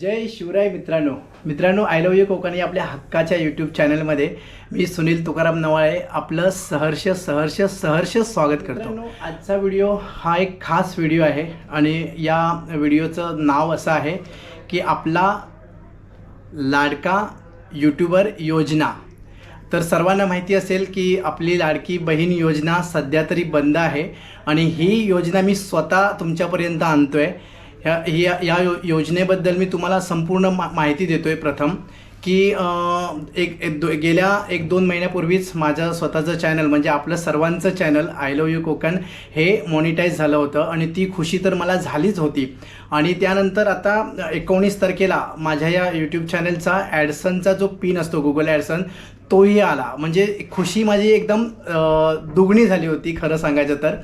जय शिवराय मित्रांनो. मित्रांनो I love you Konkani आपल्या हक्काच्या यूट्यूब चॅनलमध्ये मी सुनील तुकाराम नवाळे आपलं सहर्ष सहर्ष सहर्ष स्वागत करतो. आजचा व्हिडिओ हा एक खास व्हिडिओ आहे आणि या व्हिडिओचं नाव असं आहे की आपला लाडका यूट्यूबर योजना. तर सर्वांना माहिती असेल की आपली लाडकी बहीण योजना सध्या तरी बंद आहे आणि ही योजना मी स्वतः तुमच्यापर्यंत आणतो आहे ह्या या या यो योजनेबद्दल मी तुम्हाला संपूर्ण मा माहिती देतो आहे प्रथम की एक एक दो गेल्या एक दोन महिन्यापूर्वीच माझं स्वतःचं चॅनल म्हणजे आपलं सर्वांचं channel I love you Konkan हे मॉनिटाईज झालं होतं आणि ती खुशी तर मला झालीच होती. आणि त्यानंतर आता एकोणीस तारखेला माझ्या या यूट्यूब चॅनलचा ॲडसनचा जो पिन असतो गुगल ॲडसन तोही आला. म्हणजे खुशी माझी एकदम दुगणी झाली होती खरं सांगायचं तर.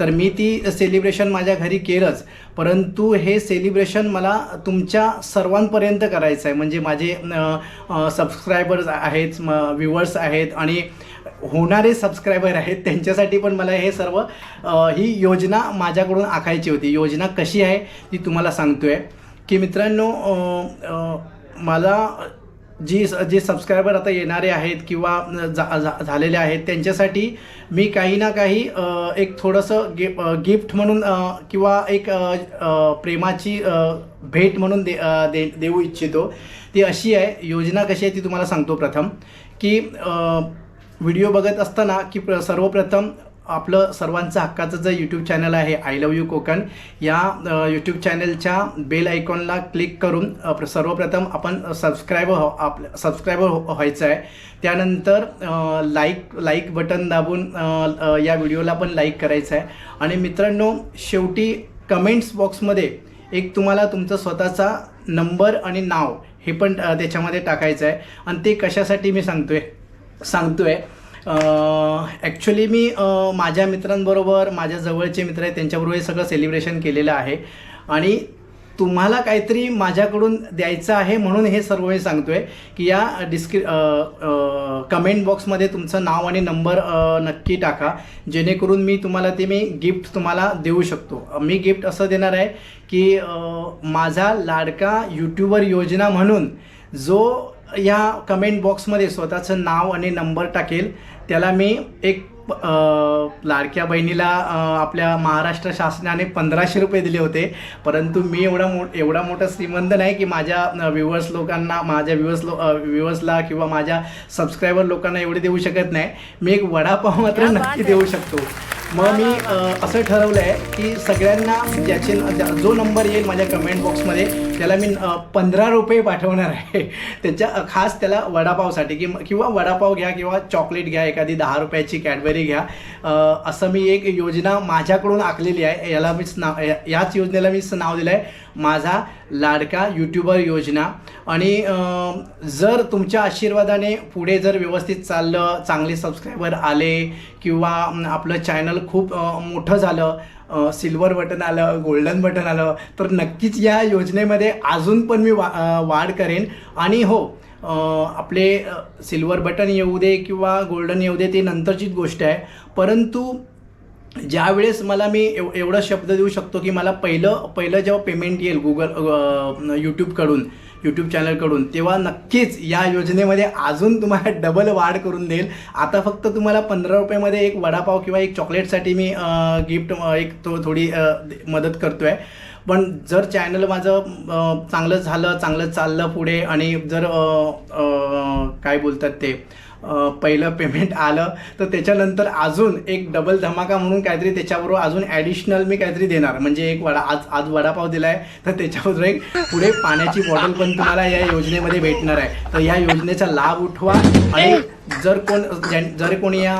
तर मी ती सेलिब्रेशन माझ्या घरी केलंच. परंतु हे सेलिब्रेशन मला तुमच्या सर्वांपर्यंत करायचं आहे. म्हणजे माझे सबस्क्रायबर्स आहेत व्ह्युअर्स आहेत आणि होणारे सबस्क्रायबर आहेत त्यांच्यासाठी पण मला हे सर्व ही योजना माझ्याकडून आखायची होती. योजना कशी आहे ती तुम्हाला सांगतो आहे की मित्रांनो मला जी जे सबस्क्रायबर आता येणारे आहेत किंवा जा झालेले आहेत त्यांच्यासाठी मी काही ना काही एक थोडंसं गे गिफ्ट म्हणून किंवा एक प्रेमाची भेट म्हणून दे दे देऊ इच्छितो. ती अशी आहे. योजना कशी आहे ती तुम्हाला सांगतो प्रथम की व्हिडिओ बघत असताना की प्र सर्वप्रथम आपलं सर्वांचं हक्काचं जे यूट्यूब चॅनल आहे आय लव्ह यू कोकण या यूट्यूब चॅनलच्या बेल आयकॉनला क्लिक करून सर्वप्रथम आपण सबस्क्रायबर हो आपलं सबस्क्रायबर हो व्हायचं आहे. त्यानंतर लाईक लाईक बटन दाबून या व्हिडिओला पण लाईक करायचं आहे. आणि मित्रांनो शेवटी कमेंट्स बॉक्समध्ये एक तुम्हाला तुमचं स्वतःचा नंबर आणि नाव हे पण त्याच्यामध्ये टाकायचं आहे. आणि ते कशासाठी मी सांगतो आहे सांगतो आहे ॲक्च्युली मी माझ्या मित्रांबरोबर माझ्या जवळचे मित्र आहेत त्यांच्याबरोबर हे सगळं सेलिब्रेशन केलेलं आहे. आणि तुम्हाला काहीतरी माझ्याकडून द्यायचं आहे म्हणून हे सर्व मी सांगतोय की या डिस्क्रि कमेंट बॉक्समध्ये तुमचं नाव आणि नंबर नक्की टाका. जेणेकरून मी तुम्हाला ते मी गिफ्ट तुम्हाला देऊ शकतो. मी गिफ्ट असं देणार आहे की माझा लाडका यूट्यूबर योजना म्हणून जो या कमेंट बॉक्समध्ये स्वतःचं नाव आणि नंबर टाकेल त्याला मी एक लाडक्या बहिणीला आपल्या महाराष्ट्र शासनाने पंधराशे रुपये दिले होते. परंतु मी एवढा मो एवढा मोठा श्रीमंत नाही की माझ्या व्ह्युअर्स लोकांना माझ्या व्ह्युअर्स लो व्ह्युअर्सला किंवा माझ्या सबस्क्रायबर लोकांना एवढे देऊ शकत नाही. मी एक वडापाव मात्र नक्की देऊ शकतो. मग मी असं ठरवलं आहे की सगळ्यांना ज्याचे ज्या- जो नंबर येईल माझ्या कमेंट बॉक्समध्ये त्याला मी पंधरा रुपये पाठवणार आहे. त्याच्या खास त्याला वडापावसाठी कि किंवा वडापाव घ्या किंवा चॉकलेट घ्या एखादी दहा रुपयाची कॅडबरी घ्या. असं मी एक योजना माझ्याकडून आखलेली आहे. याला मीच नाव याच योजनेला मीच नाव दिलं आहे माझा लाडका यूट्यूबर योजना. आणि जर तुमच्या आशीर्वादाने पुढे जर व्यवस्थित चाललं चांगले सबस्क्रायबर आले किंवा आपलं चॅनल खूप मोठं झालं सिल्वर बटन आलं गोल्डन बटन आलं तर नक्कीच या योजनेमध्ये अजून पण मी वा वाढ करेन. आणि हो आपले सिल्वर बटन येऊ दे किंवा गोल्डन येऊ दे ते नंतरचीच गोष्ट आहे. परंतु ज्यावेळेस मला मी एव एवढा शब्द देऊ शकतो की मला पहिलं पहिलं जेव्हा पेमेंट येईल गुगल यूट्यूबकडून यूट्यूब चॅनलकडून तेव्हा नक्कीच या योजनेमध्ये अजून तुम्हाला डबल वाढ करून देईल. आता फक्त तुम्हाला पंधरा रुपयामध्ये एक वडापाव किंवा एक चॉकलेटसाठी मी गिफ्ट एक तो थोडी मदत करतो आहे पण जर चॅनल माझं चांगलं झालं चांगलं चाललं पुढे आणि जर काय बोलतात ते पहिलं पेमेंट आलं तर त्याच्यानंतर अजून एक डबल धमाका म्हणून काहीतरी त्याच्याबरोबर अजून ॲडिशनल मी काहीतरी देणार. म्हणजे एक वडा आज आज वडापाव दिला आहे तर त्याच्याबरोबर एक पुढे पाण्याची बॉटल पण तुम्हाला या योजनेमध्ये भेटणार आहे. तर या योजनेचा लाभ उठवा आणि जर कोण जर कोणी या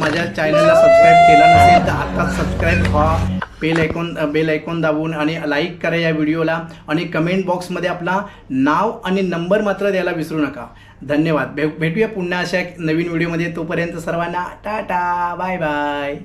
माझ्या चॅनलला सबस्क्राईब केलं नसेल तर आत्ताच सबस्क्राईब व्हा. बेल ऐकून बेल ऐकून दाबून आणि लाईक करा या व्हिडिओला आणि कमेंट बॉक्समध्ये आपला नाव आणि नंबर मात्र द्यायला विसरू नका. धन्यवाद. भे भेटूया पुन्हा अशा एक नवीन व्हिडिओमध्ये तोपर्यंत सर्वांना टाटा. Bye bye